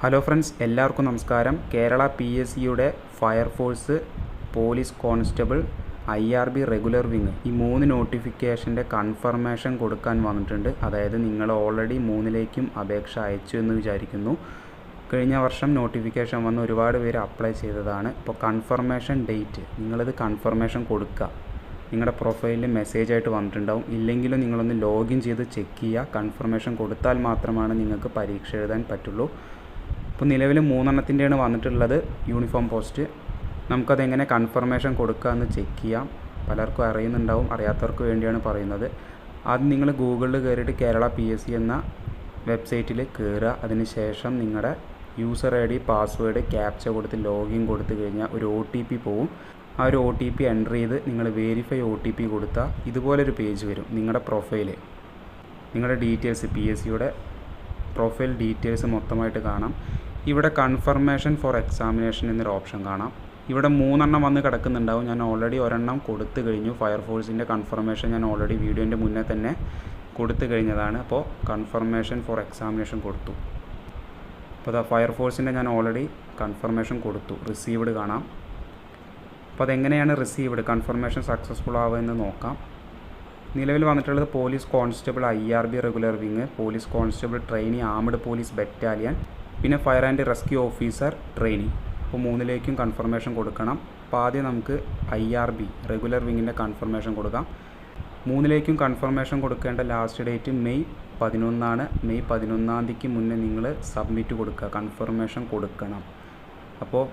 Hello friends എല്ലാവർക്കും നമസ്കാരം. Kerala P S സിയുടെ fireforce police constable I R B regular wing. ഈ മൂന്ന് നോട്ടിഫിക്കേഷന്റെ കൺഫർമേഷൻ കൊടുക്കാൻ വന്നിട്ടുണ്ട്. അതായത് നിങ്ങൾ ഓൾറെഡി മൂന്നിലേക്കും അപേക്ഷ അയച്ചു എന്ന് വിചാരിക്കുന്നു. കഴിഞ്ഞ വർഷം നോട്ടിഫിക്കേഷൻ വന്ന് ഒരുപാട് പേര് അപ്ലൈ ചെയ്തതാണ്. ഇപ്പോൾ കൺഫർമേഷൻ ഡേറ്റ്. നിങ്ങളിത് കൺഫർമേഷൻ കൊടുക്കുക. നിങ്ങളുടെ പ്രൊഫൈലിൽ മെസ്സേജ് ആയിട്ട് വന്നിട്ടുണ്ടാവും. ഇല്ലെങ്കിലും നിങ്ങളൊന്ന് ലോഗിൻ ചെയ്ത് ചെക്ക് ചെയ്യുക. കൺഫർമേഷൻ കൊടുത്താൽ മാത്രമാണ് നിങ്ങൾക്ക് പരീക്ഷ എഴുതാൻ പറ്റുള്ളൂ. ഇപ്പോൾ നിലവിൽ മൂന്നെണ്ണത്തിന്റെയാണ് വന്നിട്ടുള്ളത് യൂണിഫോം പോസ്റ്റ്. നമുക്കതെങ്ങനെ കൺഫർമേഷൻ കൊടുക്കുക എന്ന് ചെക്ക് ചെയ്യാം. പലർക്കും അറിയുന്നുണ്ടാവും അറിയാത്തവർക്ക് വേണ്ടിയാണ് പറയുന്നത്. ആദ്യം നിങ്ങൾ ഗൂഗിളിൽ കയറിയിട്ട് കേരള പി എസ് സി എന്ന വെബ്സൈറ്റിൽ കയറുക. അതിന് ശേഷം നിങ്ങളുടെ user I D password captcha കൊടുത്ത് ലോഗിൻ കൊടുത്തു കഴിഞ്ഞാൽ ഒരു ഒ ടി പി പോവും. ആ ഒരു ഒ ടി പി എന്റർ ചെയ്ത് നിങ്ങൾ വെരിഫൈ ഒ ടി പി കൊടുത്താൽ ഇതുപോലൊരു പേജ് വരും നിങ്ങളുടെ പ്രൊഫൈൽ നിങ്ങളുടെ ഡീറ്റെയിൽസ് പി എസ് സിയുടെ പ്രൊഫൈൽ ഡീറ്റെയിൽസ് മൊത്തമായിട്ട് കാണാം. ഇവിടെ കൺഫർമേഷൻ ഫോർ എക്സാമിനേഷൻ എന്നൊരു ഓപ്ഷൻ കാണാം. ഇവിടെ മൂന്നെണ്ണം വന്ന് കിടക്കുന്നുണ്ടാവും. ഞാൻ ഓൾറെഡി ഒരെണ്ണം കൊടുത്തു കഴിഞ്ഞു. ഫയർഫോഴ്സിന്റെ കൺഫർമേഷൻ ഞാൻ ഓൾറെഡി വീഡിയോന്റെ മുന്നേ തന്നെ കൊടുത്തു കഴിഞ്ഞതാണ്. അപ്പോൾ കൺഫർമേഷൻ ഫോർ എക്സാമിനേഷൻ കൊടുത്തു. അപ്പോൾ അതാ ഫയർഫോഴ്സിന്റെ ഞാൻ ഓൾറെഡി കൺഫർമേഷൻ കൊടുത്തു. റിസീവ്ഡ് കാണാം. അപ്പോൾ അതെങ്ങനെയാണ് റിസീവ്ഡ് കൺഫർമേഷൻ സക്സസ്ഫുൾ ആവുമെന്ന് നോക്കാം. നിലവിൽ വന്നിട്ടുള്ളത് police constable I R B regular wing police constable trainee armed police battalion പിന്നെ fire and rescue officer training അപ്പോൾ മൂന്നിലേക്കും കൺഫർമേഷൻ കൊടുക്കണം. അപ്പോൾ ആദ്യം നമുക്ക് ഐ ആർ ബി റെഗുലർ വിങ്ങിന്റെ കൺഫർമേഷൻ കൊടുക്കാം. മൂന്നിലേക്കും കൺഫർമേഷൻ കൊടുക്കേണ്ട ലാസ്റ്റ് ഡേറ്റ് മെയ് പതിനൊന്നാണ്. മെയ് പതിനൊന്നാം തീയതിക്ക് മുന്നേ നിങ്ങൾ സബ്മിറ്റ് കൊടുക്കുക കൺഫർമേഷൻ കൊടുക്കണം. അപ്പോൾ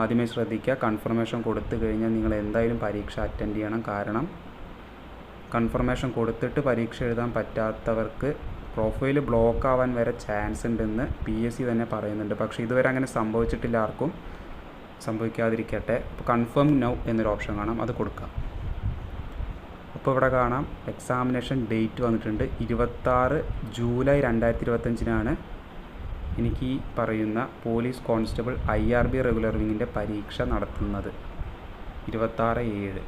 ആദ്യമേ ശ്രദ്ധിക്കുക കൺഫർമേഷൻ കൊടുത്തു കഴിഞ്ഞാൽ നിങ്ങൾ എന്തായാലും പരീക്ഷ അറ്റൻഡ് ചെയ്യണം. കാരണം കൺഫർമേഷൻ കൊടുത്തിട്ട് പരീക്ഷ എഴുതാൻ പറ്റാത്തവർക്ക് പ്രൊഫൈൽ ബ്ലോക്ക് ആവാൻ വരെ ചാൻസ് ഉണ്ടെന്ന് പി എസ് സി തന്നെ പറയുന്നുണ്ട്. പക്ഷേ ഇതുവരെ അങ്ങനെ സംഭവിച്ചിട്ടില്ല ആർക്കും. സംഭവിക്കാതിരിക്കട്ടെ. അപ്പോൾ കൺഫേം നൗ എന്നൊരു ഓപ്ഷൻ കാണാം. അത് കൊടുക്കാം. അപ്പോൾ ഇവിടെ കാണാം. എക്സാമിനേഷൻ ഡേറ്റ് വന്നിട്ടുണ്ട്. ഇരുപത്താറ് ജൂലൈ രണ്ടായിരത്തി ഇരുപത്തഞ്ചിനാണ് എനിക്ക് ഈ പറയുന്ന police constable I R B regular വിങ്ങിന്റെ പരീക്ഷ നടത്തുന്നത്. ഇരുപത്താറ് ഏഴ്.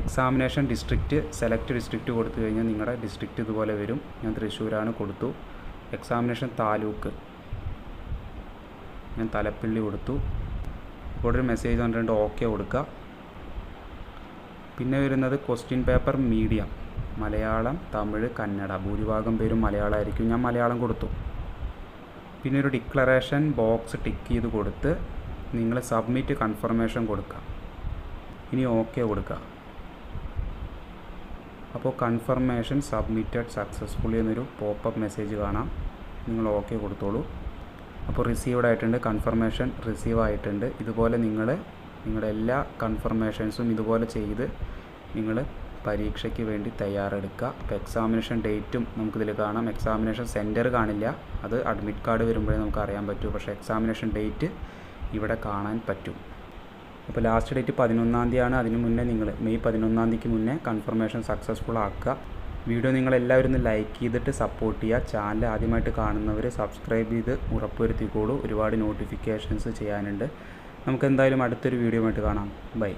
എക്സാമിനേഷൻ ഡിസ്ട്രിക്റ്റ് സെലക്ട് ഡിസ്ട്രിക്റ്റ് കൊടുത്തു കഴിഞ്ഞാൽ നിങ്ങളുടെ ഡിസ്ട്രിക്റ്റ് ഇതുപോലെ വരും. ഞാൻ തൃശ്ശൂരാണ് കൊടുത്തു. എക്സാമിനേഷൻ താലൂക്ക്. ഞാൻ തലപ്പള്ളി കൊടുത്തു. ഇവിടെ ഒരു മെസ്സേജ് വന്നിട്ടുണ്ട് ഓക്കെ കൊടുക്കുക. പിന്നെ വരുന്നത് question paper medium. Malayalam Tamil Kannada. ഭൂരിഭാഗം പേരും മലയാളമായിരിക്കും. ഞാൻ മലയാളം കൊടുത്തു. പിന്നെ ഒരു ഡിക്ലറേഷൻ ബോക്സ് ടിക്ക് ചെയ്ത് കൊടുത്ത് നിങ്ങൾ സബ്മിറ്റ് കൺഫർമേഷൻ കൊടുക്കുക. ഇനി ഓക്കെ കൊടുക്കുക. അപ്പോൾ കൺഫർമേഷൻ സബ്മിറ്റഡ് സക്സസ്ഫുള്ളി എന്നൊരു പോപ്പപ്പ് മെസ്സേജ് കാണാം. നിങ്ങൾ ഓക്കെ കൊടുത്തോളൂ. അപ്പോൾ റിസീവ്ഡ് ആയിട്ടുണ്ട് കൺഫർമേഷൻ റിസീവ് ആയിട്ടുണ്ട്. ഇതുപോലെ നിങ്ങൾ നിങ്ങളുടെ എല്ലാ കൺഫർമേഷൻസും ഇതുപോലെ ചെയ്ത് നിങ്ങൾ പരീക്ഷയ്ക്ക് വേണ്ടി തയ്യാറെടുക്കുക. അപ്പോൾ എക്സാമിനേഷൻ ഡേറ്റും നമുക്കിതിൽ കാണാം. എക്സാമിനേഷൻ സെന്റർ കാണില്ല. അത് അഡ്മിറ്റ് കാർഡ് വരുമ്പോഴേ നമുക്ക് അറിയാൻ പറ്റൂ. പക്ഷേ എക്സാമിനേഷൻ ഡേറ്റ് ഇവിടെ കാണാൻ പറ്റും. അപ്പോൾ ലാസ്റ്റ് ഡേറ്റ് പതിനൊന്നാം തീയതിയാണ് അതിന് മുന്നേ നിങ്ങൾ മെയ് പതിനൊന്നാം തീയതിക്ക് മുന്നേ കൺഫർമേഷൻ സക്സസ്ഫുൾ ആക്കുക. വീഡിയോ നിങ്ങൾ എല്ലാവരും ഒന്ന് ലൈക്ക് ചെയ്തിട്ട് സപ്പോർട്ട് ചെയ്യുക. ചാനൽ ആദ്യമായിട്ട് കാണുന്നവർ സബ്സ്ക്രൈബ് ചെയ്ത് ഉറപ്പുവരുത്തിക്കോളൂ. ഒരുപാട് നോട്ടിഫിക്കേഷൻസ് ചെയ്യാനുണ്ട്. നമുക്ക് എന്തായാലും അടുത്തൊരു വീഡിയോ ആയിട്ട് കാണാം. ബൈ